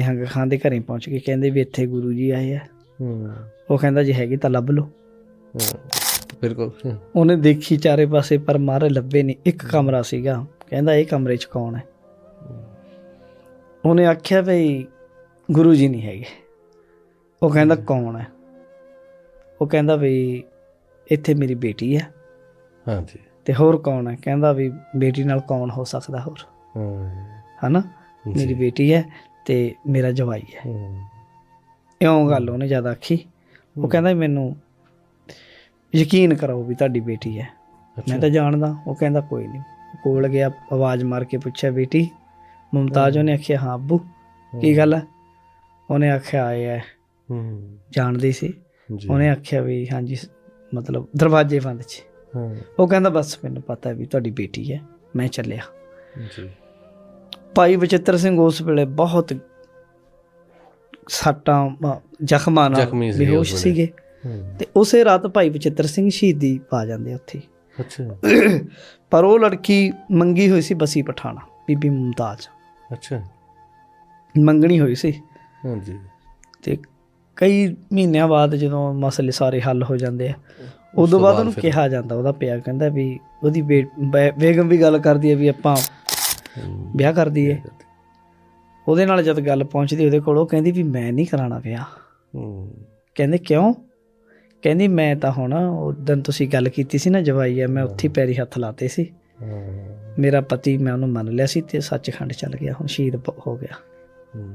ਨਿਹੰਗ ਖਾਨ ਦੇ ਘਰੇ ਪਹੁੰਚ ਕੇ ਕਹਿੰਦੇ ਵੀ ਇੱਥੇ ਗੁਰੂ ਜੀ ਆਏ ਆ। ਹੂੰ ਉਹ ਕਹਿੰਦਾ ਜੀ ਹੈਗੀ ਤਾਂ ਲੱਭ ਲਓ। ਬਿਲਕੁਲ ਉਹਨੇ ਦੇਖੀ ਚਾਰੇ ਪਾਸੇ ਪਰ ਮਾਰੇ ਲੱਭੇ ਨਹੀਂ। ਇੱਕ ਕਮਰਾ ਸੀਗਾ। ਕਹਿੰਦਾ ਇਹ ਕਮਰੇ 'ਚ ਕੌਣ ਹੈ? ਉਹਨੇ ਆਖਿਆ ਭਈ ਗੁਰੂ ਜੀ ਨਹੀਂ ਹੈਗੇ। ਉਹ ਕਹਿੰਦਾ ਕੌਣ ਹੈ? ਉਹ ਕਹਿੰਦਾ ਵੀ ਇੱਥੇ ਮੇਰੀ ਬੇਟੀ ਹੈ। ਹਾਂਜੀ। ਤੇ ਹੋਰ ਕੌਣ ਹੈ? ਕਹਿੰਦਾ ਵੀ ਬੇਟੀ ਨਾਲ ਕੌਣ ਹੋ ਸਕਦਾ ਹੋਰ? ਹੂੰ। ਹਨਾ? ਮੇਰੀ ਬੇਟੀ ਹੈ। ਤੇ ਮੇਰਾ ਜਵਾਈ ਹੈ। ਇਉਂ ਗੱਲ ਉਹਨੇ ਜ਼ਿਆਦਾ ਆਖੀ। ਉਹ ਕਹਿੰਦਾ ਮੈਨੂੰ ਯਕੀਨ ਕਰੋ ਵੀ ਤੁਹਾਡੀ ਬੇਟੀ ਹੈ। ਮੈਂ ਤਾਂ ਜਾਣਦਾ ਉਹ ਕਹਿੰਦਾ ਕੋਈ ਨਹੀਂ। ਕੋਲ ਗਿਆ ਆਵਾਜ਼ ਮਾਰ ਕੇ ਪੁੱਛਿਆ ਬੇਟੀ ਮੁਮਤਾਜ ਉਹਨੇ ਆਖਿਆ ਹਾਂ ਅੱਬੂ ਕੀ ਗੱਲ ਹੈ? ਉਹਨੇ ਆਖਿਆ ਆਏ ਹੈ। ਹੂੰ। ਜਾਣਦੀ ਸੀ। ਉਹਨੇ ਆਖਿਆ ਵੀ ਹਾਂਜੀ ਮਤਲਬ ਦਰਵਾਜ਼ੇ ਬੰਦ ਸੀ। ਹੂੰ। ਉਹ ਕਹਿੰਦਾ ਬਸ ਮੈਨੂੰ ਪਤਾ ਵੀ ਤੁਹਾਡੀ ਬੇਟੀ ਹੈ ਮੈਂ ਚੱਲਿਆ। ਜੀ। ਭਾਈ ਬਚਿੱਤਰ ਸਿੰਘ ਉਸ ਵੇਲੇ ਬਹੁਤ ਸੱਟਾਂ ਜ਼ਖਮਾਂ ਨਾਲ ਬੇਹੋਸ਼। ਸੀਗੇ। ਤੇ ਉਸੇ ਰਾਤ ਭਾਈ ਬਚਿੱਤਰ ਸਿੰਘ ਸ਼ਹੀਦੀ ਪਾ ਜਾਂਦੇ ਉੱਥੇ। ਅੱਛਾ। ਪਰ ਉਹ ਲੜਕੀ ਮੰਗੀ ਹੋਈ ਸੀ ਬਸੀ ਪਠਾਣਾ ਬੀਬੀ ਮੁਮਤਾਜ। ਅੱਛਾ। ਮੰਗਣੀ ਹੋਈ ਸੀ। ਹਾਂਜੀ। ਤੇ ਕਈ ਮਹੀਨਿਆਂ ਬਾਅਦ ਜਦੋਂ ਮਸਲੇ ਸਾਰੇ ਹੱਲ ਹੋ ਜਾਂਦੇ ਆ ਉਦੋਂ ਬਾਅਦ ਉਹਨੂੰ ਕਿਹਾ ਜਾਂਦਾ ਉਹਦਾ ਪਿਆ ਕਹਿੰਦਾ ਵੀ ਉਹਦੀ ਬੇਗਮ ਵੀ ਗੱਲ ਕਰਦੀ ਹੈ ਵੀ ਆਪਾਂ ਵਿਆਹ ਕਰ ਦਈਏ ਉਹਦੇ ਨਾਲ ਜਦ ਗੱਲ ਪਹੁੰਚਦੀ ਉਹਦੇ ਕੋਲ ਉਹ ਕਹਿੰਦੀ ਵੀ ਮੈਂ ਨਹੀਂ ਕਰਾਣਾ ਵਿਆਹ। ਹੂੰ, ਕਹਿੰਦੇ ਕਿਉਂ? ਕਹਿੰਦੀ ਮੈਂ ਤਾਂ ਹੁਣ ਉਹ ਦਿਨ ਤੁਸੀਂ ਗੱਲ ਕੀਤੀ ਸੀ ਨਾ ਜਵਾਈ ਆ ਮੈਂ ਉੱਥੇ ਪੈਰੀ ਹੱਥ ਲਾਤੇ ਸੀ। ਮੇਰਾ ਪਤੀ ਮੈਂ ਉਹਨੂੰ ਮੰਨ ਲਿਆ ਸੀ ਤੇ ਸੱਚਖੰਡ ਚੱਲ ਗਿਆ ਹੁਣ ਸ਼ਹੀਦ ਹੋ ਗਿਆ। ਹੂੰ,